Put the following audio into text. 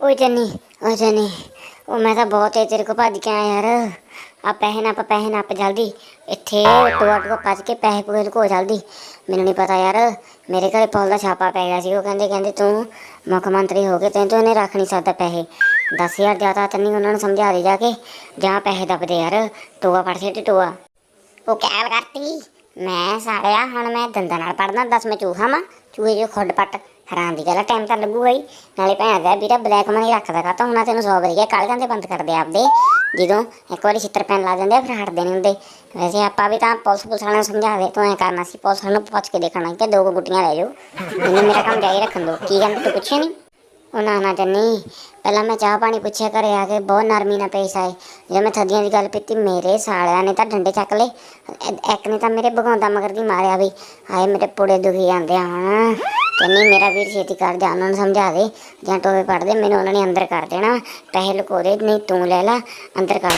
ਓਏ ਜੰਨੀ ਓਏ ਜੰਨੀ ਉਹ ਮੈਂ ਤਾਂ ਬਹੁਤ ਤੇਜ਼ ਤੇਰੇ ਕੋ ਭੱਜ ਕੇ ਆਇਆ ਯਾਰ। ਆ ਪੈਸੇ ਨਾ ਪੈਸੇ ਨਾ ਜਲਦੀ। ਇੱਥੇ ਟੋਆ ਟੋਆ ਭੱਜ ਕੇ ਪੈਸੇ ਪੂਰੇ ਲੁਕੋ, ਜਲਦੀ। ਮੈਨੂੰ ਨਹੀਂ ਪਤਾ ਯਾਰ, ਮੇਰੇ ਘਰੇ ਪੁਲਿਸ ਦਾ ਛਾਪਾ ਪੈ ਗਿਆ ਸੀ, ਉਹ ਕਹਿੰਦੇ ਕਹਿੰਦੇ ਤੂੰ ਮੁੱਖ ਮੰਤਰੀ ਹੋ ਕੇ ਤੈਨੂੰ ਤੂੰ ਇਹਨੇ ਰੱਖ ਨਹੀਂ ਸਕਦਾ ਪੈਸੇ। 10000 ਜ਼ਿਆਦਾ ਤਾਂ ਨਹੀਂ ਉਹਨਾਂ ਨੂੰ ਸਮਝਾ ਦੇ ਜਾ ਕੇ, ਜਾਂ ਪੈਸੇ ਦੱਬਦੇ ਯਾਰ। ਟੋਆ ਫੜ ਤੇ ਟੋਆ। ਉਹ ਕਹਿ ਕਰਤੀ। ਮੈਂ ਸਾਲਿਆ, ਹੁਣ ਮੈਂ ਦੰਦਾਂ ਨਾਲ ਪੜਨਾ ਦੱਸ ਮੈਂ ਚੂਹਾ ਮਾਂ ਚੂਹੇ ਜੋ ਖੁੱਡ ਪੱਟ। ਹਰਾਮ ਦੀ ਗੱਲ ਟਾਈਮ ਤਾਂ ਲੱਗੂਗਾ ਹੀ। ਨਾਲੇ ਭੈਣ ਦਾ ਵੀਰਾ ਬਲੈਕ ਮਨੀ ਰੱਖਦਾ ਕਾ ਤਾਂ ਹੁਣ ਤੈਨੂੰ ਸੌ ਵਾਰੀ ਕਾਲ ਕਹਿੰਦੇ ਬੰਦ ਕਰਦੇ ਆਪਦੇ? ਜਦੋਂ ਇੱਕ ਵਾਰੀ ਛਿੱਤਰ ਪੈਣ ਲਾ ਜਾਂਦੇ ਆ, ਫਿਰ ਹਟਦੇ ਨਹੀਂ ਹੁੰਦੇ। ਵੈਸੇ ਆਪਾਂ ਵੀ ਤਾਂ ਪੁਲਿਸ ਪੁਲਿਸ ਵਾਲਿਆਂ ਨੂੰ ਸਮਝਾਵੇ ਤੂੰ ਐ ਕਰਨਾ ਸੀ ਪੁਲਿਸ ਵਾਲਿਆਂ ਨੂੰ ਪੁੱਛ ਕੇ ਦੇਖਣਾ ਕਿ ਦੋ ਕੁ ਗੁੱਟੀਆਂ ਲੈ ਜਾਓ। ਮੈਨੂੰ ਮੇਰਾ ਕੰਮ ਜਾਰੀ ਰੱਖਣ ਦੋ। ਕੀ ਕਹਿੰਦੇ ਤੂੰ ਪੁੱਛਿਆ ਨਹੀਂ ਉਹ ਨਾ ਨਾ ਜੰਨੀ ਪਹਿਲਾਂ ਮੈਂ ਚਾਹ ਪਾਣੀ ਪੁੱਛਿਆ ਘਰੇ ਆ ਕੇ ਬਹੁਤ ਨਰਮੀ ਨਾਲ ਪੇਸ਼ ਆਏ। ਜਦੋਂ ਮੈਂ ਥੱਦੀਆਂ ਦੀ ਗੱਲ ਪੀਤੀ ਮੇਰੇ ਸਾਲਿਆਂ ਨੇ ਤਾਂ ਡੰਡੇ ਚੱਕ ਲਏ। ਇੱਕ ਨੇ ਤਾਂ ਮੇਰੇ ਭਗਾਉਂਦਾ ਮਗਰ ਦੀ ਮਾਰਿਆ ਵੀ ਹਾਏ ਮੇਰੇ ਪੁੜੇ ਦੁਖੀ ਜਾਂਦੇ ਆ ਕਹਿੰਦੀ ਮੇਰਾ ਵੀਰ ਛੇਤੀ ਕਰ ਜਾ ਉਹਨਾਂ ਨੂੰ ਸਮਝਾ ਦੇ, ਜਾਂ ਟੋਵੇ ਪੜ ਦੇ, ਮੈਨੂੰ ਉਹਨਾਂ ਨੇ ਅੰਦਰ ਕਰ ਦੇਣਾ, ਪੈਸੇ ਲੁਕੋ ਦੇ, ਨਹੀਂ ਤੂੰ ਲੈ ਲੈ, ਅੰਦਰ ਕਰ